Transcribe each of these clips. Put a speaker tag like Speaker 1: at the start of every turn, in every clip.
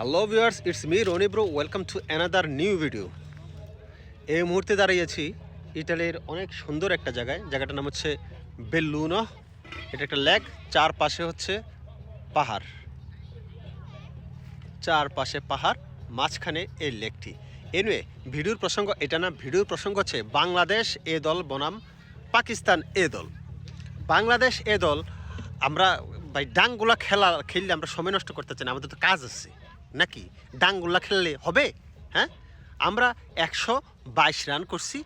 Speaker 1: Hello viewers it's me Rony bro welcome to another new video এই মুহূর্তে দাঁড়িয়েছি ইটালির অনেক সুন্দর একটা জায়গায়। জায়গাটার নাম হচ্ছে বেল্লুনো এটা একটা লেক চারপাশে হচ্ছে পাহাড়। চারপাশে পাহাড়, মাঝখানে এই লেকটি এনুয়ে ভিডিওর প্রসঙ্গ এটা না, ভিডিওর প্রসঙ্গ হচ্ছে বাংলাদেশ এ দল বনাম, পাকিস্তান এ দল। বাংলাদেশ এ দল, আমরা ভাই ডাংগুলা খেলা, খেললে আমরা সময় নষ্ট করতে চাই না, আমাদের তো কাজ আছে। নাকি ডাংগুলা খেললে হবে? হ্যাঁ? আমরা একশো বাইশ রান করছি,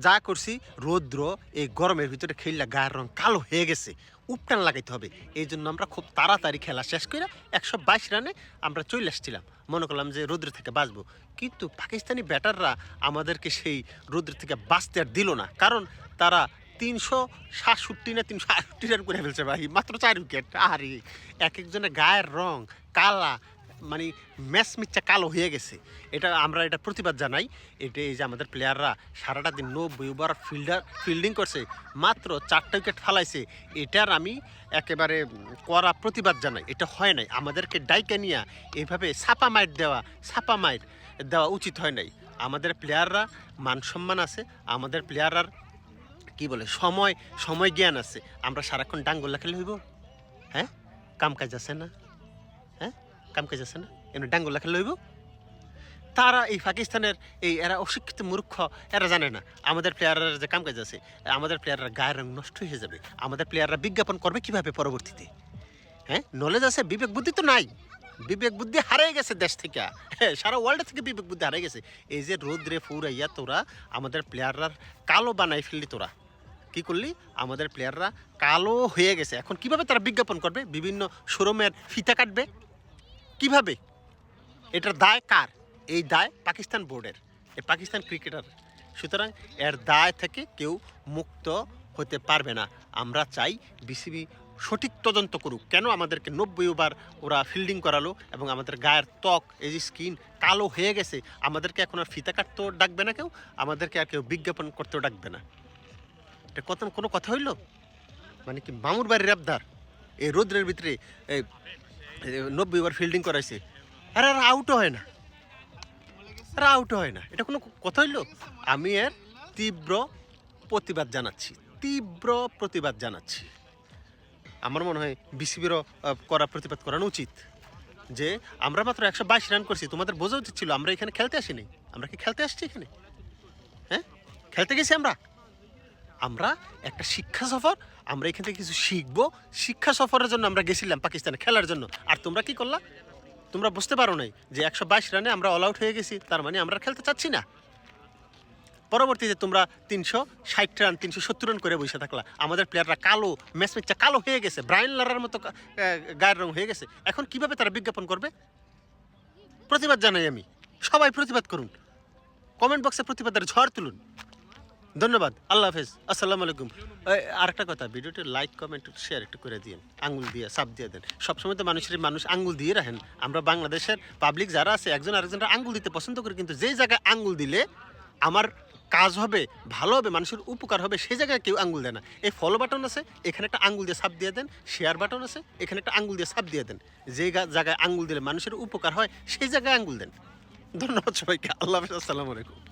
Speaker 1: যা করছি রৌদ্র, এই গরমের ভিতরে খেললে গায়ের রং কালো হয়ে গেছে, উপটান লাগাইতে হবে। এই জন্য আমরা খুব তাড়াতাড়ি খেলা শেষ করে একশো বাইশ রানে আমরা চলে আসছিলাম। মনে করলাম যে রৌদ্র থেকে বাঁচবো। কিন্তু পাকিস্তানি ব্যাটাররা আমাদেরকে সেই রৌদ্র থেকে বাঁচতে আর দিল না। কারণ তারা তিনশো সাতষট্টি না তিনশো আটষট্টি রান করে ফেলছে ভাই। মাত্র চার উইকেট। আরে, এক একজনের গায়ের রং কালা মানে ম্যাচ মিচ্চা কালো হয়ে গেছে। এটা আমরা এটা প্রতিবাদ জানাই। এটা এই যে আমাদের প্লেয়াররা সারাটা দিন নব্বই ওভার ফিল্ডার ফিল্ডিং করছে। মাত্র চারটা উইকেট ফালাইছে। এটার আমি একেবারে করা প্রতিবাদ জানাই। এটা হয় নাই। আমাদেরকে ডাইকে নিয়ে এইভাবে ছাপা মাইট দেওয়া, ছাপা মাইট দেওয়া উচিত হয় নাই। আমাদের প্লেয়াররা মান সম্মান আছে। আমাদের প্লেয়াররা কি বলে, সময় সময় জ্ঞান আছে। আমরা সারাক্ষণ ডাঙ্গোল্লা খেলে হইব। হ্যাঁ? কাম কাজ আছে না? কাম কাজ আছে না এমনি ডাঙ্গোল্লা খেলে হইব তারা এই পাকিস্তানের এই এরা অশিক্ষিত মূর্খ, এরা জানে না। আমাদের প্লেয়াররা যে কাম কাজ আছে, আমাদের প্লেয়াররা গায়ের রং নষ্ট হয়ে যাবে। আমাদের প্লেয়াররা বিজ্ঞাপন করবে কীভাবে পরবর্তীতে? হ্যাঁ নলেজ আছে, বিবেক বুদ্ধি তো নাই। বিবেক বুদ্ধি হারিয়ে গেছে দেশ থেকে। হ্যাঁ সারা ওয়ার্ল্ড থেকে বিবেক বুদ্ধি হারিয়ে গেছে। এই যে রোদ্রে ফুরাইয়া তোরা, আমাদের প্লেয়াররা কালো বানাই ফেললি তোরা। কি করলি? আমাদের প্লেয়াররা কালো হয়ে গেছে। এখন কীভাবে তারা বিজ্ঞাপন করবে? বিভিন্ন শোরুমের ফিতা কাটবে? কীভাবে? এটার দায় কার? এই দায় পাকিস্তান বোর্ডের। এই পাকিস্তান ক্রিকেটার। সুতরাং এর দায় থেকে কেউ মুক্ত হতে পারবে না। আমরা চাই বিসিবি সঠিক তদন্ত করুক। কেন আমাদেরকে নব্বই ওভার ওরা ফিল্ডিং করালো এবং আমাদের গায়ের ত্বক, এই যে স্কিন কালো হয়ে গেছে, আমাদেরকে এখন আর ফিতা কাটতেও ডাকবে না কেউ, আমাদেরকে আর কেউ বিজ্ঞাপন করতেও ডাকবে না। এটা কত কোনো কথা হইল? মানে কি মামুর বাড়ির আবদার? এই রৌদ্রের ভিতরে নব্বই ওভার ফিল্ডিং করাইছে। আরে, আর আউটও হয় না। আর আউটও হয় না। এটা কোনো কথা হইল? আমি এর তীব্র প্রতিবাদ জানাচ্ছি। তীব্র প্রতিবাদ জানাচ্ছি। আমার মনে হয় বিসিবিরও করা প্রতিবাদ করানো উচিত। যে আমরা মাত্র একশো বাইশ রান করছি, তোমাদের বোঝা উচিত ছিল, আমরা এখানে খেলতে আসিনি। আমরা কি খেলতে আসছি এখানে? হ্যাঁ? খেলতে গেছি আমরা? আমরা একটা শিক্ষা সফর, আমরা এখান থেকে কিছু শিখব। শিক্ষা সফরের জন্য আমরা গেছিলাম পাকিস্তানে খেলার জন্য। আর তোমরা কি করলা? তোমরা বুঝতে পারো নাই যে একশো বাইশ রানে আমরা অল আউট হয়ে গেছি, তার মানে আমরা খেলতে চাচ্ছি না। পরবর্তীতে তোমরা তিনশো ষাট রান, তিনশো সত্তর রান করে বসে থাকলা। আমাদের প্লেয়াররা কালো ম্যাচ ম্যাচটা কালো হয়ে গেছে ব্রায়ন লারার মতো গায়ের রং হয়ে গেছে। এখন কীভাবে তারা বিজ্ঞাপন করবে? প্রতিবাদ জানাই আমি। সবাই প্রতিবাদ করুন। কমেন্ট বক্সে প্রতিবাদের ঝড় তুলুন। ধন্যবাদ আল্লাহ হাফেজ আসসালামু আলাইকুম। এই, আরেকটা কথা ভিডিওটি লাইক কমেন্ট শেয়ার একটু করে দিন আঙ্গুল দিয়ে সাপ দিয়ে দেন। সবসময় তো মানুষের মানুষ আঙ্গুল দিয়ে রাখেন। আমরা বাংলাদেশের পাবলিক যারা আছে একজন আরেকজনের আঙ্গুল দিতে পছন্দ করি কিন্তু যেই জায়গায় আঙ্গুল দিলে আমার কাজ হবে ভালো হবে মানুষের উপকার হবে সেই জায়গায় কেউ আঙ্গুল দেয় না। এই ফলো বাটন আছে এখানে একটা আঙ্গুল দিয়ে সাপ দিয়ে দেন শেয়ার বাটন আছে এখানে একটা আঙ্গুল দিয়ে সাপ দিয়ে দেন। যে জায়গায় আঙ্গুল দিলে মানুষের উপকার হয় সেই জায়গায় আঙ্গুল দেন। ধন্যবাদ সবাইকে আল্লাহ হাফেজ আসসালামু আলাইকুম।